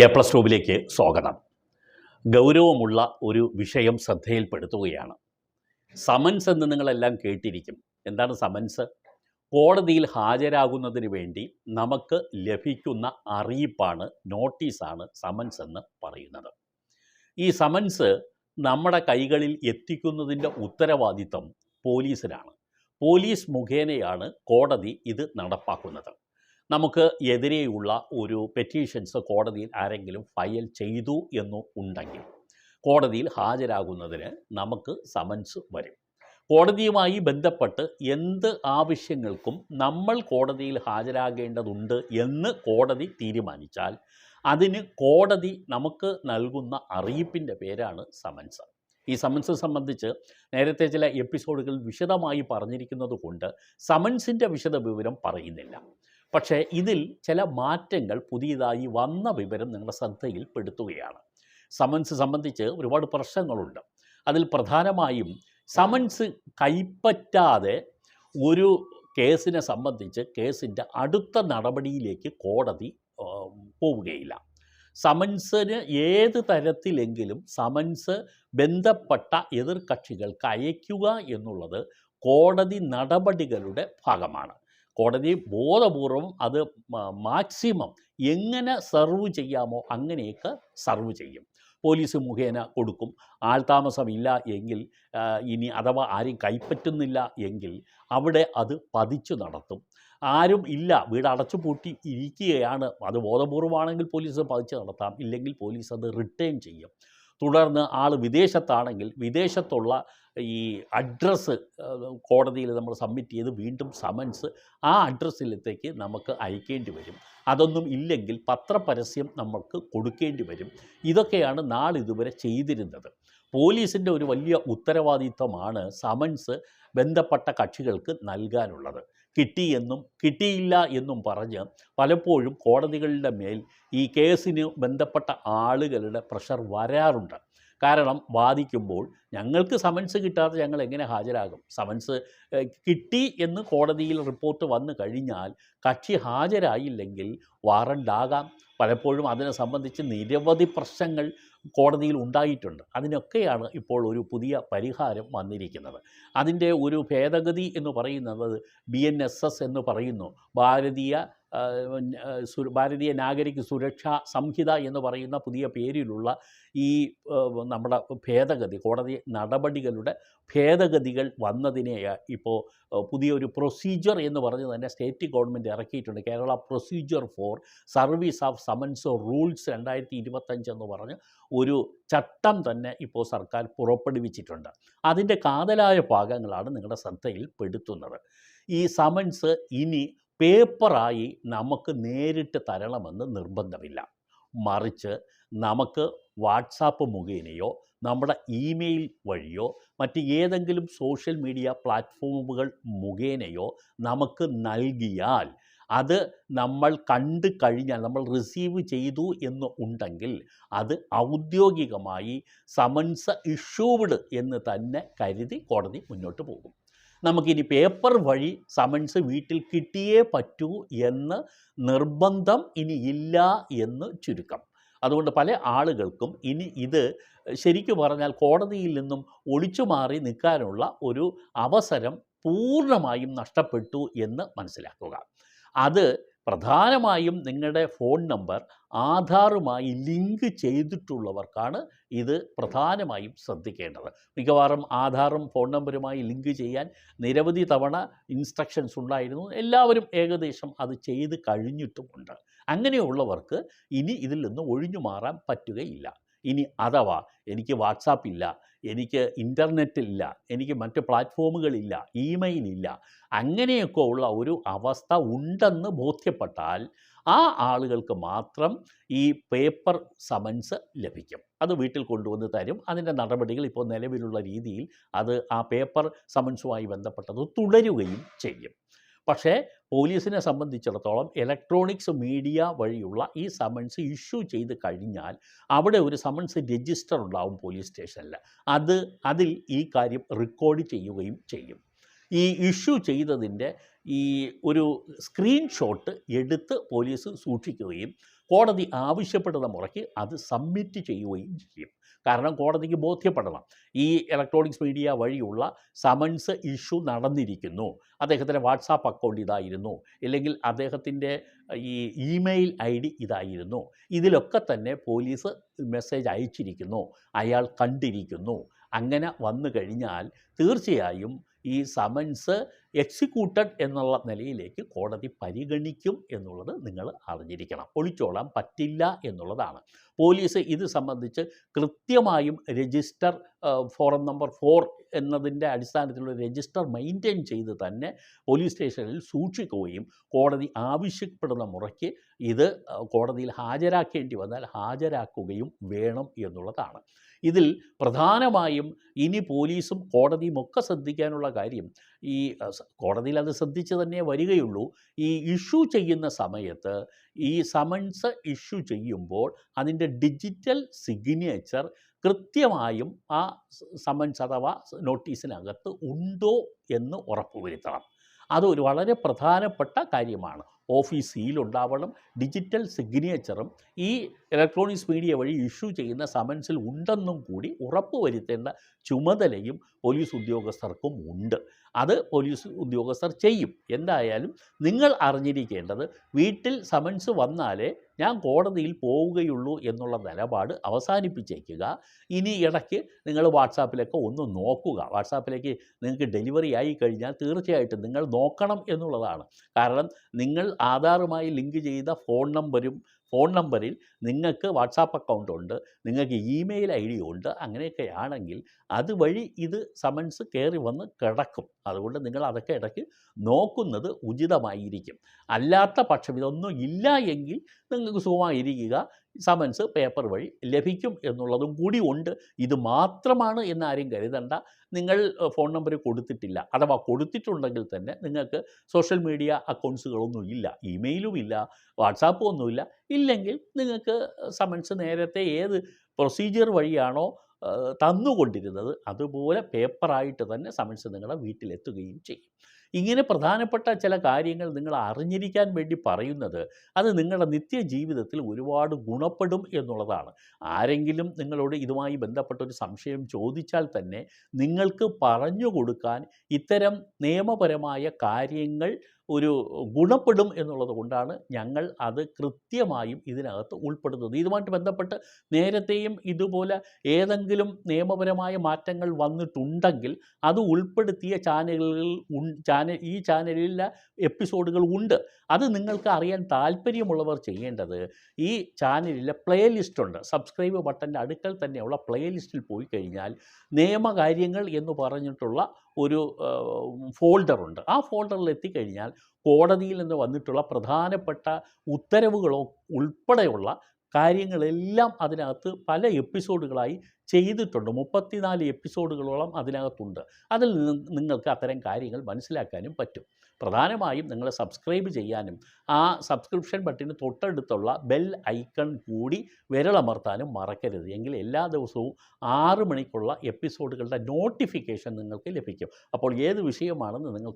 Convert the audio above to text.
A plus ട്യൂബിലേക്ക് സ്വാഗതം. ഗൗരവമുള്ള ഒരു വിഷയം ശ്രദ്ധയിൽപ്പെടുത്തുകയാണ്. സമൻസ് എന്ന് നിങ്ങളെല്ലാം കേട്ടിരിക്കും. എന്താണ് സമൻസ്? കോടതിയിൽ ഹാജരാകുന്നതിന് വേണ്ടി നമുക്ക് ലഭിക്കുന്ന അറിയിപ്പാണ് നോട്ടീസാണ് സമൻസ് എന്ന് പറയുന്നത്. ഈ സമൻസ് നമ്മുടെ കൈകളിൽ എത്തിക്കുന്നതിന്റെ ഉത്തരവാദിത്തം പോലീസിനാണ്. പോലീസ് മുഖേനയാണ് കോടതി ഇത് നടപ്പാക്കുന്നത്. നമുക്ക് എതിരെയുള്ള ഒരു പെറ്റീഷൻസ് കോടതിയിൽ ആരെങ്കിലും ഫയൽ ചെയ്തു എന്നു ഉണ്ടെങ്കിൽ കോടതിയിൽ ഹാജരാകുന്നതിന് നമുക്ക് സമൻസ് വരും. കോടതിയുമായി ബന്ധപ്പെട്ട് എന്ത് ആവശ്യങ്ങൾക്കും നമ്മൾ കോടതിയിൽ ഹാജരാകേണ്ടതുണ്ട് എന്ന് കോടതി തീരുമാനിച്ചാൽ അതിന് കോടതി നമുക്ക് നൽകുന്ന അറിയിപ്പിന്റെ പേരാണ് സമൻസ് ഈ സമൻസ് സംബന്ധിച്ച് നേരത്തെ ചില എപ്പിസോഡുകൾ വിശദമായി പറഞ്ഞിരിക്കുന്നത് കൊണ്ട് സമൻസിന്റെ വിശദ വിവരം പറയുന്നില്ല. പക്ഷേ ഇതിൽ ചില മാറ്റങ്ങൾ പുതിയതായി വന്ന വിവരം നിങ്ങളുടെ ശ്രദ്ധയിൽ പെടുത്തുകയാണ് സമൻസ് സംബന്ധിച്ച് ഒരുപാട് പ്രശ്നങ്ങളുണ്ട്. അതിൽ പ്രധാനമായും സമൻസ് കൈപ്പറ്റാതെ ഒരു കേസിനെ സംബന്ധിച്ച് കേസിന്റെ അടുത്ത നടപടിയിലേക്ക് കോടതി പോവുകയില്ല. സമൻസിന് ഏത് തരത്തിലെങ്കിലും സമൻസ് ബന്ധപ്പെട്ട എതിർകക്ഷികൾക്ക് അയയ്ക്കുക എന്നുള്ളത് കോടതി നടപടികളുടെ ഭാഗമാണ്. കോടതി ബോധപൂർവം അത് മാക്സിമം എങ്ങനെ സർവ് ചെയ്യാമോ അങ്ങനെയൊക്കെ സർവ് ചെയ്യും. പോലീസ് മുഖേന കൊടുക്കും. ആൾതാമസമില്ല എങ്കിൽ ഇനി അഥവാ ആരും കൈപ്പറ്റുന്നില്ല എങ്കിൽ അവിടെ അത് പതിച്ചു നടത്തും. ആരും ഇല്ല വീട് അടച്ചു പൂട്ടി ഇരിക്കുകയാണ്. അത് ബോധപൂർവമാണെങ്കിൽ പോലീസ് പതിച്ചു നടത്താം. ഇല്ലെങ്കിൽ പോലീസ് അത് റിട്ടേൺ ചെയ്യും. തുടർന്ന് ആൾ വിദേശത്താണെങ്കിൽ വിദേശത്തുള്ള ഈ അഡ്രസ്സ് കോടതിയിൽ നമ്മൾ സബ്മിറ്റ് ചെയ്ത് വീണ്ടും സമൻസ് ആ അഡ്രസ്സിലത്തേക്ക് നമുക്ക് അയക്കേണ്ടി വരും. അതൊന്നും ഇല്ലെങ്കിൽ പത്രപരസ്യം നമുക്ക് കൊടുക്കേണ്ടി വരും. ഇതൊക്കെയാണ് നാളിതുവരെ ചെയ്തിരുന്നത്. പോലീസിന്റെ ഒരു വലിയ ഉത്തരവാദിത്വമാണ് സമൻസ് ബന്ധപ്പെട്ട കക്ഷികൾക്ക് നൽകാനുള്ളത്. കിട്ടിയെന്നും കിട്ടിയില്ല എന്നും പറഞ്ഞ് പലപ്പോഴും കോടതികളുടെ മേൽ ഈ കേസിന് ബന്ധപ്പെട്ട ആളുകളുടെ പ്രഷർ വരാറുണ്ട്. കാരണം വാദിക്കുമ്പോൾ ഞങ്ങൾക്ക് സമൻസ് കിട്ടാതെ ഞങ്ങൾ എങ്ങനെ ഹാജരാകും? സമൻസ് കിട്ടി എന്ന് കോടതിയിൽ റിപ്പോർട്ട് വന്നു കഴിഞ്ഞാൽ കക്ഷി ഹാജരായില്ലെങ്കിൽ വാറണ്ടാകാം പലപ്പോഴും അതിനെ സംബന്ധിച്ച് നിരവധി പ്രശ്നങ്ങൾ കോടതിയിൽ ഉണ്ടായിട്ടുണ്ട്. അതിനൊക്കെയാണ് ഇപ്പോൾ ഒരു പുതിയ പരിഹാരം വന്നിരിക്കുന്നത്. അതിന്റെ ഒരു ഭേദഗതി എന്ന് പറയുന്നത് ബി എന്ന് പറയുന്നു. ഭാരതീയ ഭാരതീയ നാഗരിക സുരക്ഷാ സംഹിത എന്ന് പറയുന്ന പുതിയ പേരിലുള്ള ഈ നമ്മുടെ ഭേദഗതി കോടതി നടപടികളുടെ ഭേദഗതികൾ വന്നതിനെ ഇപ്പോൾ പുതിയൊരു പ്രൊസീജിയർ എന്ന് പറഞ്ഞ് തന്നെ സ്റ്റേറ്റ് ഗവൺമെന്റ് ഇറക്കിയിട്ടുണ്ട്. Kerala procedure for service of summons rules രണ്ടായിരത്തി ഇരുപത്തഞ്ച് എന്ന് പറഞ്ഞ് ഒരു ചട്ടം തന്നെ ഇപ്പോൾ സർക്കാർ പുറപ്പെടുവിച്ചിട്ടുണ്ട്. അതിന്റെ കാതലായ ഭാഗങ്ങളാണ് നിങ്ങളുടെ ശ്രദ്ധയിൽ പെടുത്തുന്നത്. ഈ സമൻസ് ഇനി പേപ്പറായി നമുക്ക് നേരിട്ട് തരണമെന്ന് നിർബന്ധമില്ല. മറിച്ച് നമുക്ക് വാട്സാപ്പ് മുഖേനയോ നമ്മുടെ ഇമെയിൽ വഴിയോ മറ്റ് ഏതെങ്കിലും സോഷ്യൽ മീഡിയ പ്ലാറ്റ്ഫോമുകൾ മുഖേനയോ നമുക്ക് നൽകിയാൽ അത് നമ്മൾ കണ്ടു കഴിഞ്ഞാൽ നമ്മൾ റിസീവ് ചെയ്തു എന്ന് ഉണ്ടെങ്കിൽ അത് ഔദ്യോഗികമായി സമൻസ് ഇഷ്യൂഡ് എന്ന് തന്നെ കരുതി കോടതി മുന്നോട്ട് പോകും. നമുക്കിനി പേപ്പർ വഴി സമൻസ് വീട്ടിൽ കിട്ടിയേ പറ്റൂ എന്ന് നിർബന്ധം ഇനി ഇല്ല എന്ന് ചുരുക്കം. അതുകൊണ്ട് പല ആളുകൾക്കും ഇനി ഇത് ശരിക്കു പറഞ്ഞാൽ കോടതിയിൽ നിന്നും ഒളിച്ചു മാറി നിൽക്കാനുള്ള ഒരു അവസരം പൂർണമായും നഷ്ടപ്പെട്ടു എന്ന് മനസ്സിലാക്കുക. അത് പ്രധാനമായും നിങ്ങളുടെ ഫോൺ നമ്പർ ആധാറുമായി ലിങ്ക് ചെയ്തിട്ടുള്ളവർക്കാണ് ഇത് പ്രധാനമായും ശ്രദ്ധിക്കേണ്ടത്. മിക്കവാറും ആധാറും ഫോൺ നമ്പറുമായി ലിങ്ക് ചെയ്യാൻ നിരവധി തവണ ഇൻസ്ട്രക്ഷൻസ് ഉണ്ടായിരുന്നു. എല്ലാവരും ഏകദേശം അത് ചെയ്ത് കഴിഞ്ഞിട്ടുമുണ്ട്. അങ്ങനെയുള്ളവർക്ക് ഇനി ഇതിൽ നിന്ന് ഒഴിഞ്ഞു മാറാൻ പറ്റുകയില്ല. ഇനി അഥവാ എനിക്ക് വാട്സാപ്പ് ഇല്ല എനിക്ക് ഇന്റർനെറ്റ് ഇല്ല എനിക്ക് മറ്റ് പ്ലാറ്റ്ഫോമുകളില്ല ഇമെയിൽ ഇല്ല അങ്ങനെയൊക്കെ ഉള്ള ഒരു അവസ്ഥ ഉണ്ടെന്ന് ബോധ്യപ്പെട്ടാൽ ആ ആളുകൾക്ക് മാത്രം ഈ പേപ്പർ സമൻസ് ലഭിക്കും. അത് വീട്ടിൽ കൊണ്ടുവന്ന് തരും. അതിന്റെ നടപടികൾ ഇപ്പോൾ നിലവിലുള്ള രീതിയിൽ അത് ആ പേപ്പർ സമൻസുമായി ബന്ധപ്പെട്ടത് തുടരുകയും ചെയ്യും. പക്ഷേ പോലീസിനെ സംബന്ധിച്ചിടത്തോളം ഇലക്ട്രോണിക്സ് മീഡിയ വഴിയുള്ള ഈ സമൻസ് ഇഷ്യൂ ചെയ്ത് കഴിഞ്ഞാൽ അവിടെ ഒരു സമൻസ് രജിസ്റ്റർ ഉണ്ടാവും പോലീസ് സ്റ്റേഷനിൽ അത് അതിൽ ഈ കാര്യം റെക്കോർഡ് ചെയ്യുകയും ചെയ്യും. ഈ ഇഷ്യൂ ചെയ്തതിന്റെ ഈ ഒരു സ്ക്രീൻഷോട്ട് എടുത്ത് പോലീസ് സൂക്ഷിക്കുകയും കോടതി ആവശ്യപ്പെടുന്ന മുറയ്ക്ക് അത് സബ്മിറ്റ് ചെയ്യുകയും ചെയ്യും. കാരണം കോടതിക്ക് ബോധ്യപ്പെടണം. ഈ ഇലക്ട്രോണിക്സ് മീഡിയ വഴിയുള്ള സമൻസ് ഇഷ്യൂ നടന്നിരിക്കുന്നു. അദ്ദേഹത്തിന്റെ വാട്സാപ്പ് അക്കൗണ്ട് ഇതായിരുന്നു. ഇല്ലെങ്കിൽ അദ്ദേഹത്തിന്റെ ഈ ഇമെയിൽ ഐ ഡി ഇതായിരുന്നു. ഇതിലൊക്കെ തന്നെ പോലീസ് മെസ്സേജ് അയച്ചിരിക്കുന്നു. അയാൾ കണ്ടിരിക്കുന്നു. അങ്ങനെ വന്നു കഴിഞ്ഞാൽ തീർച്ചയായും ഈ സമൻസ് എക്സിക്യൂട്ടഡ് എന്നുള്ള നിലയിലേക്ക് കോടതി പരിഗണിക്കും എന്നുള്ളത് നിങ്ങൾ അറിഞ്ഞിരിക്കണം. ഒളിച്ചോളാൻ പറ്റില്ല എന്നുള്ളതാണ്. പോലീസ് ഇത് സംബന്ധിച്ച് കൃത്യമായും രജിസ്റ്റർ ഫോറം നമ്പർ ഫോർ എന്നതിന്റെ അടിസ്ഥാനത്തിലുള്ള രജിസ്റ്റർ മെയിന്റെയിൻ ചെയ്ത് തന്നെ പോലീസ് സ്റ്റേഷനിൽ സൂക്ഷിക്കുകയും കോടതി ആവശ്യപ്പെടുന്ന മുറയ്ക്ക് ഇത് കോടതിയിൽ ഹാജരാക്കേണ്ടി വന്നാൽ ഹാജരാക്കുകയും വേണം എന്നുള്ളതാണ്. ഇതിൽ പ്രധാനമായും ഇനി പോലീസും കോടതിയും ഒക്കെ ശ്രദ്ധിക്കാനുള്ള കാര്യം ഈ കോടതിയിൽ അത് ശ്രദ്ധിച്ച് തന്നെ വരികയുള്ളൂ. ഈ ഇഷ്യൂ ചെയ്യുന്ന സമയത്ത് ഈ സമൻസ് ഇഷ്യൂ ചെയ്യുമ്പോൾ അതിന്റെ ഡിജിറ്റൽ സിഗ്നേച്ചർ കൃത്യമായും ആ സമൻസ് അഥവാ നോട്ടീസിനകത്ത് ഉണ്ടോ എന്ന് ഉറപ്പുവരുത്തണം. അതൊരു വളരെ പ്രധാനപ്പെട്ട കാര്യമാണ്. ഓഫീസ് സീലുണ്ടാവണം ഡിജിറ്റൽ സിഗ്നേച്ചറും ഈ ഇലക്ട്രോണിക്സ് മീഡിയ വഴി ഇഷ്യൂ ചെയ്യുന്ന സമൻസിൽ ഉണ്ടെന്നും കൂടി ഉറപ്പുവരുത്തേണ്ട ചുമതലയും പോലീസ് ഉദ്യോഗസ്ഥർക്കും ഉണ്ട്. അത് പോലീസ് ഉദ്യോഗസ്ഥർ ചെയ്യും. എന്തായാലും നിങ്ങൾ അറിഞ്ഞിരിക്കേണ്ടത് വീട്ടിൽ സമൻസ് വന്നാലേ ഞാൻ കോടതിയിൽ പോവുകയുള്ളൂ എന്നുള്ള നിലപാട് അവസാനിപ്പിച്ചേക്കുക. ഇനി ഇടയ്ക്ക് നിങ്ങൾ വാട്സാപ്പിലൊക്കെ ഒന്ന് നോക്കുക. വാട്സാപ്പിലേക്ക് നിങ്ങൾക്ക് ഡെലിവറി ആയി കഴിഞ്ഞാൽ തീർച്ചയായിട്ടും നിങ്ങൾ നോക്കണം എന്നുള്ളതാണ്. കാരണം നിങ്ങൾ ആധാറുമായി ലിങ്ക് ചെയ്ത ഫോൺ നമ്പരും ഫോൺ നമ്പറിൽ നിങ്ങൾക്ക് വാട്സാപ്പ് അക്കൗണ്ട് ഉണ്ട് നിങ്ങൾക്ക് ഇമെയിൽ ഐ ഡി ഉണ്ട് അങ്ങനെയൊക്കെ ആണെങ്കിൽ അതുവഴി ഇത് സമൻസ് കയറി വന്ന് കിടക്കും. അതുകൊണ്ട് നിങ്ങൾ അതൊക്കെ ഇടയ്ക്ക് നോക്കുന്നത് ഉചിതമായിരിക്കും. അല്ലാത്ത പക്ഷം ഇതൊന്നും ഇല്ല എങ്കിൽ നിങ്ങൾക്ക് സുഖമായിരിക്കുക. സമൻസ് പേപ്പർ വഴി ലഭിക്കും എന്നുള്ളതും കൂടി ഉണ്ട്. ഇത് മാത്രമാണ് എന്നാരും കരുതണ്ട. നിങ്ങൾ ഫോൺ നമ്പർ കൊടുത്തിട്ടില്ല. അഥവാ കൊടുത്തിട്ടുണ്ടെങ്കിൽ തന്നെ നിങ്ങൾക്ക് സോഷ്യൽ മീഡിയ അക്കൗണ്ട്സുകളൊന്നും ഇല്ല. ഇമെയിലും ഇല്ല. വാട്സാപ്പും ഒന്നുമില്ല ഇല്ലെങ്കിൽ നിങ്ങൾക്ക് സമൻസ് നേരത്തെ ഏത് പ്രൊസീജിയർ വഴിയാണോ തന്നുകൊണ്ടിരുന്നത് അതുപോലെ പേപ്പറായിട്ട് തന്നെ സമൻസ് നിങ്ങളുടെ വീട്ടിലെത്തുകയും ചെയ്യും. ഇങ്ങനെ പ്രധാനപ്പെട്ട ചില കാര്യങ്ങൾ നിങ്ങൾ അറിഞ്ഞിരിക്കാൻ വേണ്ടി പറയുന്നത് അത് നിങ്ങളുടെ നിത്യജീവിതത്തിൽ ഒരുപാട് ഗുണപ്പെടും എന്നുള്ളതാണ്. ആരെങ്കിലും നിങ്ങളോട് ഇതുമായി ബന്ധപ്പെട്ട ഒരു സംശയം ചോദിച്ചാൽ തന്നെ നിങ്ങൾക്ക് പറഞ്ഞു കൊടുക്കാൻ ഇത്തരം നിയമപരമായ കാര്യങ്ങൾ ഒരു ഗുണപ്പെടും എന്നുള്ളത് കൊണ്ടാണ് ഞങ്ങൾ അത് കൃത്യമായും ഇതിനകത്ത് ഉൾപ്പെടുത്തുന്നത്. ഇതുമായിട്ട് ബന്ധപ്പെട്ട് നേരത്തെയും ഇതുപോലെ ഏതെങ്കിലും നിയമപരമായ മാറ്റങ്ങൾ വന്നിട്ടുണ്ടെങ്കിൽ അത് ഉൾപ്പെടുത്തിയ ചാനലുകളിൽ ചാനൽ ഈ ചാനലിലെ എപ്പിസോഡുകൾ ഉണ്ട്. അത് നിങ്ങൾക്ക് അറിയാൻ താല്പര്യമുള്ളവർ ചെയ്യേണ്ടത് ഈ ചാനലിലെ പ്ലേലിസ്റ്റ് ഉണ്ട്. സബ്സ്ക്രൈബ് ബട്ടന്റെ അടുക്കൽ തന്നെയുള്ള പ്ലേലിസ്റ്റിൽ പോയി കഴിഞ്ഞാൽ നിയമകാര്യങ്ങൾ എന്ന് പറഞ്ഞിട്ടുള്ള ഒരു ഫോൾഡറുണ്ട് ആ ഫോൾഡറിൽ എത്തിക്കഴിഞ്ഞാൽ കോടതിയിൽ നിന്ന് വന്നിട്ടുള്ള പ്രധാനപ്പെട്ട ഉത്തരവുകളോ ഉൾപ്പെടെയുള്ള കാര്യങ്ങളെല്ലാം അതിനകത്ത് പല എപ്പിസോഡുകളായി ചെയ്തിട്ടുണ്ട്. മുപ്പത്തിനാല് എപ്പിസോഡുകളോളം അതിനകത്തുണ്ട്. അതിൽ നിന്ന് നിങ്ങൾക്ക് അത്തരം കാര്യങ്ങൾ മനസ്സിലാക്കാനും പറ്റും. പ്രധാനമായും നിങ്ങൾ സബ്സ്ക്രൈബ് ചെയ്യാനും ആ സബ്സ്ക്രിപ്ഷൻ ബട്ടന് തൊട്ടടുത്തുള്ള ബെൽ ഐക്കൺ കൂടി വിരളമർത്താനും മറക്കരുത്. എങ്കിൽ എല്ലാ ദിവസവും ആറ് മണിക്കുള്ള എപ്പിസോഡുകളുടെ നോട്ടിഫിക്കേഷൻ നിങ്ങൾക്ക് ലഭിക്കും. അപ്പോൾ ഏത് വിഷയമാണെന്ന് നിങ്ങൾ